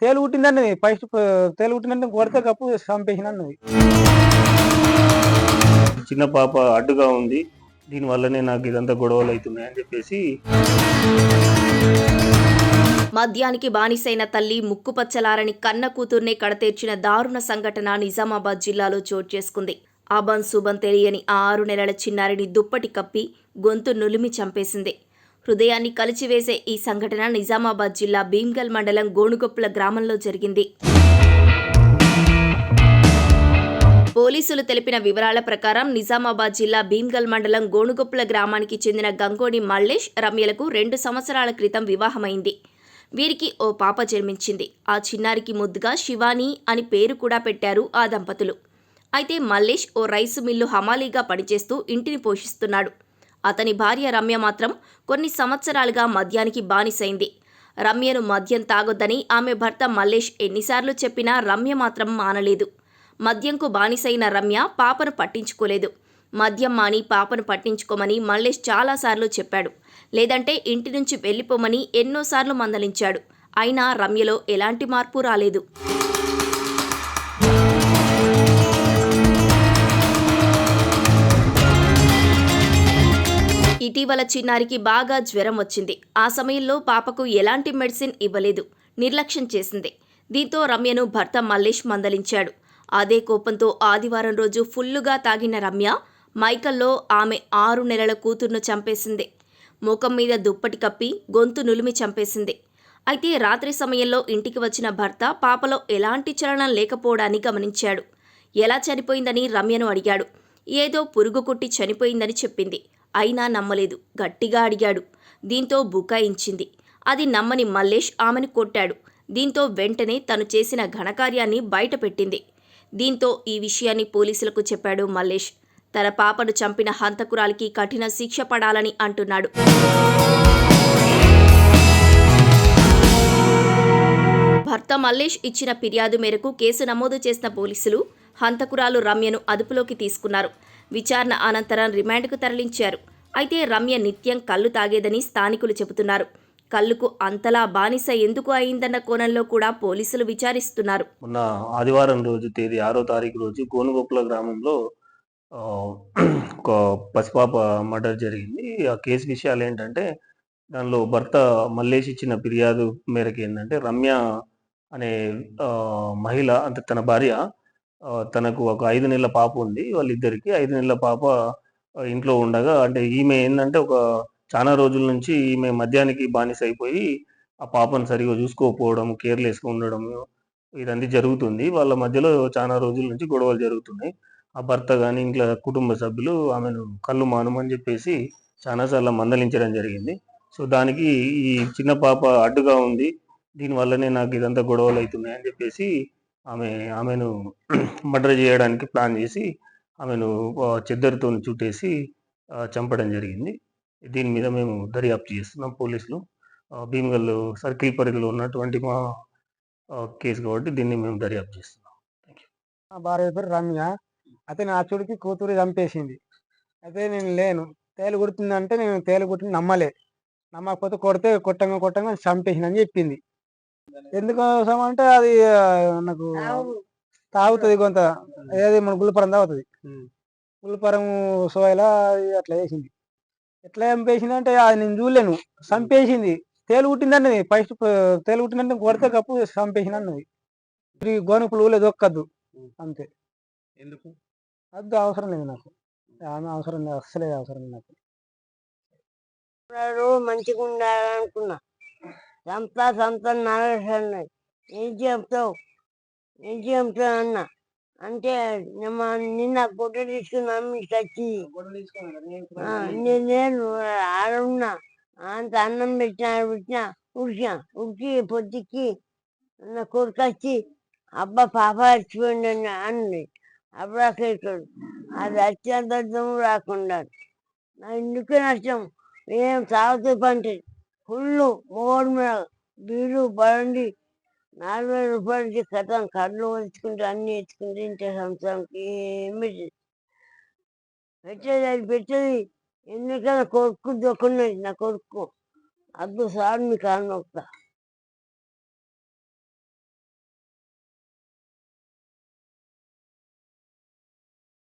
తేలు కుట్టిందన్నది ఫస్ట్ తేలు కుట్టిందంటే కొడితే కప్పు చంపేసిన అన్నది. చిన్న పాప అడ్డుగా ఉంది. దీనివల్లనే నాకు ఇదంతా గొడవలు అవుతున్నాయని చెప్పేసి. మద్యానికి బానిసైన తల్లి ముక్కుపచ్చలారని కన్న కూతుర్నే కడతీర్చిన దారుణ సంఘటన నిజామాబాద్ జిల్లాలో చోటు చేసుకుంది. అబన్ సుబన్ తెలియని ఆ ఆరు నెలల చిన్నారిని దుప్పటి కప్పి గొంతు నులిమి చంపేసింది. హృదయాన్ని కలిచివేసే ఈ సంఘటన నిజామాబాద్ జిల్లా భీమ్గల్ మండలం గోనుగొప్పుల గ్రామంలో జరిగింది. పోలీసులు తెలిపిన వివరాల ప్రకారం నిజామాబాద్ జిల్లా భీమ్గల్ మండలం గోనుగొప్పుల గ్రామానికి చెందిన గంగోని మల్లేష్ రమ్యలకు రెండు సంవత్సరాల క్రితం వివాహమైంది. వీరికి ఓ పాప జన్మించింది. ఆ చిన్నారికి ముద్దుగా శివాని అని పేరు కూడా పెట్టారు ఆ దంపతులు. అయితే మల్లేష్ ఓ రైసు మిల్లు హమాలీగా పనిచేస్తూ ఇంటిని పోషిస్తున్నాడు. అతని భార్య రమ్య మాత్రం కొన్ని సంవత్సరాలుగా మద్యానికి బానిసైంది. రమ్యను మద్యం తాగొద్దని ఆమె భర్త మల్లేష్ ఎన్నిసార్లు చెప్పినా రమ్య మాత్రం మానలేదు. మద్యంకు బానిసైన రమ్య పాపను పట్టించుకోలేదు. మద్యం మాని పాపను పట్టించుకోమని మల్లేష్ చాలాసార్లు చెప్పాడు. లేదంటే ఇంటి నుంచి వెళ్ళిపోమని ఎన్నోసార్లు మందలించాడు. అయినా రమ్యలో ఎలాంటి మార్పు రాలేదు. ఇటీవల చిన్నారికి బాగా జ్వరం వచ్చింది. ఆ సమయంలో పాపకు ఎలాంటి మెడిసిన్ ఇవ్వలేదు. నిర్లక్ష్యం చేసింది. దీంతో రమ్యను భర్త మల్లేష్ మందలించాడు. అదే కోపంతో ఆదివారం రోజు ఫుల్లుగా తాగిన రమ్య మైకల్లో ఆమె ఆరు నెలల కూతుర్ను చంపేసింది. ముఖం మీద దుప్పటి కప్పి గొంతు నులిమి చంపేసింది. అయితే రాత్రి సమయంలో ఇంటికి వచ్చిన భర్త పాపలో ఎలాంటి చలనం లేకపోవడాన్ని గమనించాడు. ఎలా చనిపోయిందని రమ్యను అడిగాడు. ఏదో పురుగు కుట్టి చనిపోయిందని చెప్పింది. అయినా నమ్మలేదు. గట్టిగా అడిగాడు. దీంతో బుకాయించింది అది నమ్మని మల్లేష్ ఆమెను కొట్టాడు. దీంతో వెంటనే తను చేసిన ఘనకార్యాన్ని బయటపెట్టింది. దీంతో ఈ విషయాన్ని పోలీసులకు చెప్పాడు మల్లేష్. తన పాపను చంపిన హంతకురాలికి కఠిన శిక్ష పడాలని అంటున్నాడు. భర్త మల్లేష్ ఇచ్చిన ఫిర్యాదు మేరకు కేసు నమోదు చేసిన పోలీసులు హంతకురాలు రమ్యను అదుపులోకి తీసుకున్నారు. విచారణ అనంతరం రిమాండ్కు తరలించారు. అయితే రమ్య నిత్యం కళ్ళు తాగేదని స్థానికులు చెబుతున్నారు. కళ్ళుకు అంతలా బానిస ఎందుకు అయిందన్న కోణంలో కూడా పోలీసులు విచారిస్తున్నారు. మొన్న ఆదివారం రోజు తేదీ ఆరో తారీఖు రోజు గోనుగొప్పల గ్రామంలో ఒక పసిపాప మర్డర్ జరిగింది. ఆ కేసు విషయాలు ఏంటంటే దానిలో భర్త మల్లేష్ ఇచ్చిన ఫిర్యాదు మేరకు ఏంటంటే రమ్య అనే మహిళ అంటే తన భార్య తనకు ఒక ఐదు నెలల పాప ఉంది. వాళ్ళిద్దరికి ఐదు నెలల పాప ఇంట్లో ఉండగా అంటే ఈమె ఏంటంటే ఒక చాలా రోజుల నుంచి ఈమె మద్యానికి బానిస అయిపోయి ఆ పాపను సరిగా చూసుకోకపోవడం కేర్లెస్గా ఉండడం ఇదంతా జరుగుతుంది. వాళ్ళ మధ్యలో చాలా రోజుల నుంచి గొడవలు జరుగుతున్నాయి. ఆ భర్త కానీ ఇంట్లో కుటుంబ సభ్యులు ఆమెను కళ్ళు మానమని చెప్పేసి చాలాసార్లు మందలించడం జరిగింది. సో దానికి ఈ చిన్న పాప అడ్డుగా ఉంది. దీనివల్లనే నాకు ఇదంతా గొడవలు అవుతున్నాయి అని చెప్పేసి ఆమె ఆమెను మర్డర్ చేయడానికి ప్లాన్ చేసి ఆమెను ఆ, చుట్టేసి చంపడం జరిగింది. దీని మీద మేము దర్యాప్తు చేస్తున్నాం పోలీసులు. భీమగల్ సర్కిల్ పరిధిలో ఉన్నటువంటి మా కేసు కాబట్టి దీన్ని మేము దర్యాప్తు చేస్తున్నాం. భార్య పేరు రమ్య. అయితే నా చుడికి కూతురు చంపేసింది. అయితే నేను లేను. తేలు కుడుతుందంటే నేను తేలు కొట్టిన నమ్మలే. నమ్మకపోతే కొడితే కొట్టంగా కొట్టంగా చంపేసిన అని చెప్పింది. ఎందుకోసం అంటే అది నాకు తాగుతుంది కొంత. ఏది మన గుల్పరం తాగుతుంది. గుల్పరం సోయలా అది అట్లా వేసింది ఎట్లా చంపేసింది అంటే అది నేను చూడలేను. చంపేసింది. తేలు కుట్టిందన్నది ఫస్ట్ తేలు కుట్టిందంటే కొడితే కప్పు చంపేసిన అన్నది. గోనెపులు ఊలే దొక్కద్దు. అంతే. ఎందుకు? వద్దు అవసరం లేదు నాకు. ఆమె అవసరం లేదు అస్సలే అవసరం లేదు నాకు. మంచిగా ఉండాలనుకున్నా సంత సంత నరసన్నాయి ఏం చెప్తావు? ఏం చెప్తావు అన్న? అంటే నిన్న గుడ్డ తీసుకుని అమ్మి చచ్చి నేను ఆడున్నా. అంత అన్నం పెట్టిన పెట్టిన ఉడిచా ఉడిచి పొద్దుకి నా కొడుకు వచ్చి అబ్బా పాప చచ్చిపోయింది అని అన్నది అప్పుడు అక్కడ అది అత్యంత దూరం రాకుండా. నా ఎందుకు నష్టం? ఏం తాగుతూ పంటే ఫుల్లు మోడు మీద బీరు బండి నాలుగు రూపాయలకి కథం కళ్ళు వచ్చుకుంటే అన్ని ఎత్తుకుంటే ఇంటి సంవత్సరానికి ఏమి పెట్టేది అది పెట్టేది ఎందుకన్నా కొడుకు దొక్కున్నది నా కొడుకు? అద్దు సార్ మీకు అన్న